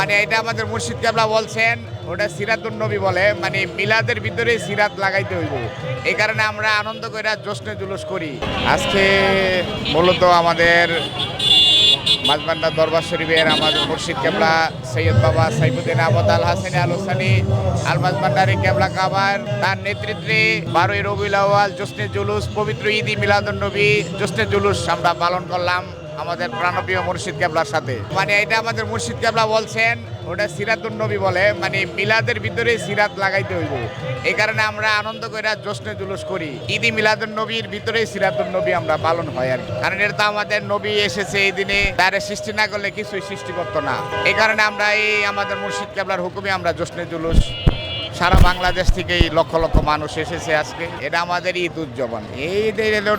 মানে এটা আমাদের মুর্শিদ কেবলা বলছেন, ওটা সিরাতুন নবী বলে মানে মিলাদের ভিতরে সিরাত লাগাইতে হইব। এই কারণে আমরা আনন্দ করে জশ্নে জুলুস করি। আজকে মূলত আমাদের মাঝবান্ডা দরবার শরীফের আমাদের মুর্শিদ কেবলা সৈয়দ বাবা সাইফুদ্দিন আহমদ আল হাসানি আল হোসানি আল মাঝবান্ডারি কেবলা কাবার তার নেতৃত্বে বারোই রবিউল আউয়াল জোসনে জুলুস, পবিত্র ঈদি মিলাদুন নবী জোসনে জুলুস আমরা পালন করলাম। আমাদের প্রাণপ্রিয় মুর্শিদ কেবলার সাথে। মানে এটা আমাদের মুর্শিদ কেবলা বলছেন, ওটা সিরাতুন নবী বলে মানে মিলাদের ভিতরে সিরাত লাগাইতে হইব। এই কারণে আমরা আনন্দ করে জশ্নে জুলুস করি। ঈদি মিলাদুন নবীর ভিতরে সিরাতুন নবী আমরা পালন হয় আর কারণ এটা তো আমাদের নবী এসেছে এই দিনে, তার সৃষ্টি না করলে কিছুই সৃষ্টি করতো না। এই কারণে আমরা এই আমাদের মুর্শিদ কেবলার হুকুমে আমরা জশ্নে জুলুস সারা বাংলাদেশ থেকে এই লক্ষ লক্ষ মানুষ এসেছে আজকে। এটা আমাদের ঈদ উদযাপন। এই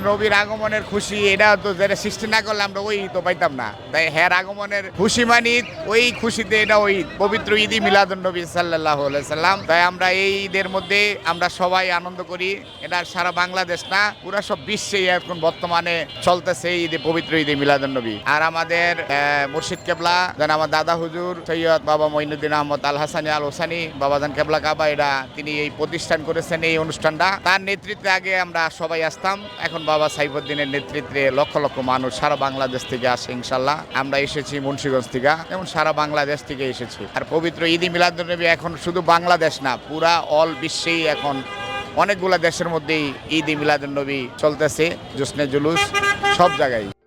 নবীর আগমনের খুশি, এটা তো যেটা সৃষ্টি না করলে আমরা ওই ঈদ তো পাইতাম না। তাই হ্যার আগমনের খুশি মানে ঈদ, ওই খুশিতে এটা ওই ঈদ। পবিত্র ঈদই মিলাদুন নবী সাল্লাহ সাল্লাম। তাই আমরা এই ঈদের মধ্যে আমরা সবাই আনন্দ করি। এটা সারা বাংলাদেশ না, পুরো সব বিশ্বে এখন বর্তমানে চলতেছে এই ঈদে, পবিত্র ঈদে মিলাদুন নবী আর আমাদের মুর্শিদ কেবলা, যেন আমার দাদা হুজুর, সৈয়দ বাবা মঈনুদ্দিন আহমদ আল হাসানি আল হোসানি বাবাজান কেবলা কাবা এটা তিনি এই প্রতিষ্ঠান করেছেন, এই অনুষ্ঠানটা। তার নেতৃত্বে আগে আমরা সবাই আসতাম। এখন বাবা সাইফুদ্দিনের নেতৃত্বে লক্ষ লক্ষ মানুষ সারা বাংলাদেশ থেকে আসে, ইনশাল্লাহ। আমরা এসেছি মুন্সিগঞ্জ থেকে এবং সারা বাংলাদেশ থেকে এসেছি। আর পবিত্র ঈদি মিলাদুলনবী এখন শুধু বাংলাদেশ না, পুরা অল বিশ্বেই এখন অনেকগুলা দেশের মধ্যেই ঈদ মিলাদুলনবী চলতেছে, জোসনে জুলুস, সব জায়গায়।